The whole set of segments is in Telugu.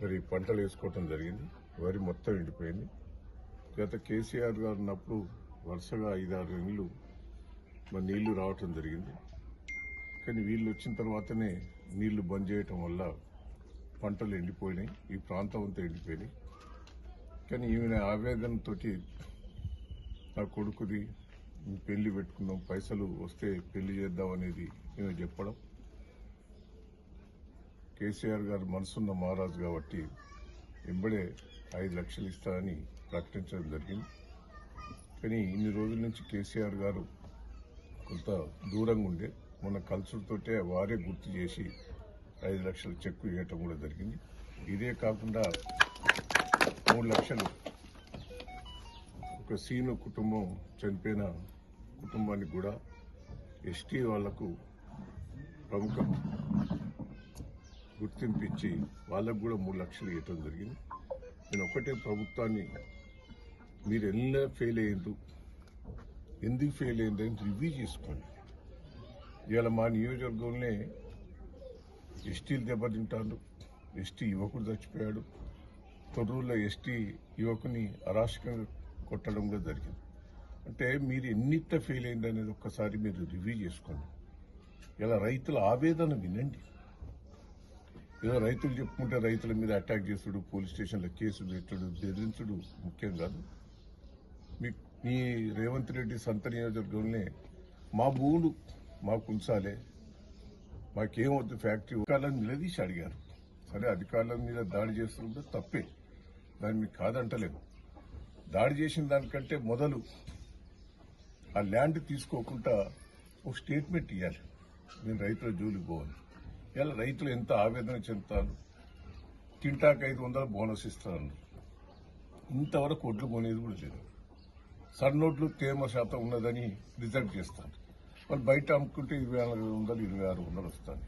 మరి పంటలు వేసుకోవటం జరిగింది. వరి మొత్తం ఎండిపోయింది గత కేసీఆర్ గారు ఉన్నప్పుడు వరుసగా ఐదారు నెలలు మరి నీళ్ళు రావటం జరిగింది. కానీ వీళ్ళు వచ్చిన తర్వాతనే నీళ్ళు బంద్ చేయటం వల్ల పంటలు ఎండిపోయినాయి. ఈ ప్రాంతం అంతా ఎండిపోయినాయి. కానీ ఈమె ఆవేదనతో నా కొడుకుది పెళ్ళి పెట్టుకుందాం పైసలు వస్తే పెళ్ళి చేద్దాం అనేది ఈమె చెప్పడం. కేసీఆర్ గారు మనసున్న మహారాజు కాబట్టి వెంబడే ఐదు లక్షలు ఇస్తారని ప్రకటించడం జరిగింది. కానీ ఇన్ని రోజుల నుంచి కేసీఆర్ గారు కొంత దూరంగా ఉండే మొన్న కల్చర్తోటే వారే గుర్తు చేసి ఐదు లక్షల చెక్కు ఇవ్వటం కూడా జరిగింది. ఇదే కాకుండా మూడు లక్షలు ఒక సీను కుటుంబం చనిపోయిన కుటుంబానికి కూడా ఎస్టీ వాళ్ళకు ప్రముఖ గుర్తింపు ఇచ్చి వాళ్ళకు కూడా మూడు లక్షలు ఇవ్వటం జరిగింది. నేను ఒకటే ప్రభుత్వాన్ని మీరు ఎలా ఫెయిల్ అయ్యిండ్రు ఎందుకు ఫెయిల్ అయింది అని రివ్యూ చేసుకోండి. ఇవాళ మా నియోజకవర్గంలోనే ఎస్టీలు దెబ్బతింటాడు ఎస్టీ యువకుడు చచ్చిపోయాడు తొర్రూరులో ఎస్టీ యువకుని అరాచకంగా కొట్టడం కూడా జరిగింది. అంటే మీరు ఎన్నిట్ట ఫెయిల్ అయింది అనేది ఒక్కసారి మీరు రివ్యూ చేసుకోండి. ఇలా రైతుల ఆవేదన వినండి. ఏదో రైతులు చెప్పుకుంటే రైతుల మీద అటాక్ చేసుడు పోలీస్ స్టేషన్లో కేసులు పెట్టడు బెదిరించుడు ముఖ్యం కాదు. మీ మీ రేవంత్ రెడ్డి సంత నియోజకవర్గంలోనే మా భూములు మాకు ఉంచాలే మాకేమవుతుంది ఫ్యాక్టరీ అధికారులను నిలదీసి అడిగారు. సరే అధికారుల మీద దాడి చేస్తుంటే తప్పే దాన్ని మీకు కాదంటలేము. దాడి చేసిన దానికంటే మొదలు ఆ ల్యాండ్ తీసుకోకుండా ఒక స్టేట్మెంట్ ఇవ్వాలి నేను రైతుల జోలికి పోవాలి. ఇలా రైతులు ఎంత ఆవేదన చెందుతారు? తింటాక ఐదు వందల బోనస్ ఇస్తాను ఇంతవరకు ఒడ్లు కొనేది కూడా లేదు. సన్నోట్లు తేమ శాతం ఉన్నదని రిజెక్ట్ చేస్తాను వాళ్ళు బయట అమ్ముకుంటే ఇరవై నాలుగు వందలు ఇరవై ఆరు వందలు వస్తాయి.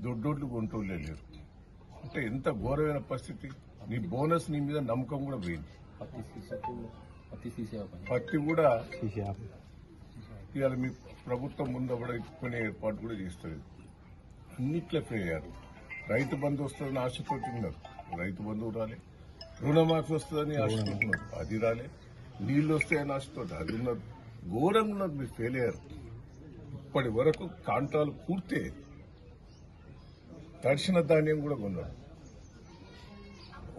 దొడ్డోట్లు కొంటోళ్ళే లేరు. అంటే ఎంత ఘోరమైన పరిస్థితి. నీ బోనస్ నీ మీద నమ్మకం కూడా పోయింది. పత్తి కూడా ఇవాళ మీ ప్రభుత్వం ముందు కూడా కొనే ఏర్పాటు కూడా చేస్తుంది అన్నిట్లో ఫెయిల్ అయ్యారు. రైతు బంధు వస్తుందని ఉన్నారు రైతు బంధువు రాలే. రుణమాఫీ వస్తుందని ఆశతోటున్నారు అది రాలే. నీళ్ళు వస్తాయని ఆశతోటి అది ఉన్నారు ఘోరంగా ఉన్నారు మీరు ఫెయిల్ అయ్యారు. ఇప్పటి వరకు కాంట్రాలు పూర్తి తడిసిన ధాన్యం కూడా కొన్నారు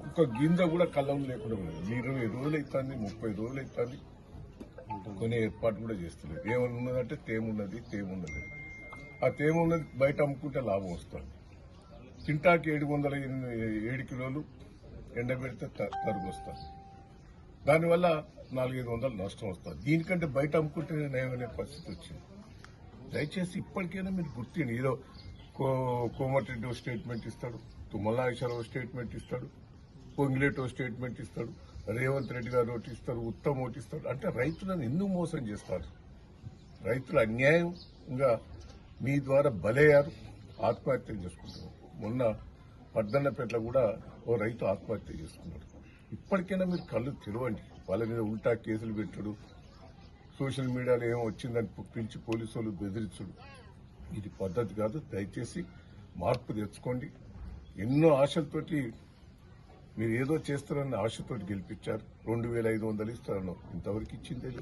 ఒక గింజ కూడా కళ్ళం లేకుండా ఉన్నది. ఇరవై రోజులు అవుతుంది ముప్పై రోజులు అవుతుంది కొనే ఏర్పాటు కూడా చేస్తున్నారు ఏమన్నదంటే తేమున్నది తేమున్నది. ఆ తేమున్నది బయట అమ్ముకుంటే లాభం వస్తుంది. కింటాకి ఏడు వందల ఎనిమిది- ఏడు కిలోలు ఎండబెడితే త- తరుగు వస్తుంది. దానివల్ల నాలుగైదు వందలు నష్టం వస్తుంది. దీనికంటే బయట అమ్ముకుంటే నయమనే పరిస్థితి వచ్చింది. దయచేసి ఇప్పటికైనా మీరు గుర్తిండి ఏదో కో- కోమటిరెడ్డి స్టేట్మెంట్ ఇస్తాడు తుమ్మలనాగేశ్వరరావు స్టేట్మెంట్ ఇస్తాడు పొంగిలేటో స్టేట్మెంట్ ఇస్తాడు రేవంత్ రెడ్డి గారు ఒకటి ఇస్తారు ఉత్తమ్ ఒకటి ఇస్తాడు. అంటే రైతులను ఎందుకు మోసం చేస్తారు? రైతులు అన్యాయంగా మీ ద్వారా బలయ్యారు ఆత్మహత్య చేసుకుంటున్నారు మొన్న పద్దన్నపేటలో కూడా ఓ రైతు ఆత్మహత్య చేసుకున్నాడు. ఇప్పటికైనా మీరు కళ్ళు తెరవండి. వాళ్ళ మీద ఉల్టా కేసులు పెట్టుడు. సోషల్ మీడియాలో ఏమో వచ్చిందని పిలిచి పోలీసు వాళ్ళు బెదిరించుడు. ఇది పద్ధతి కాదు. దయచేసి మార్పు తెచ్చుకోండి. ఎన్నో ఆశలతోటి మీరు ఏదో చేస్తారన్న ఆశతోటి గెలిపించారు. రెండు వేల ఐదు వందలు ఇస్తారన్నారు ఇంతవరకు ఇచ్చిందే లేదు.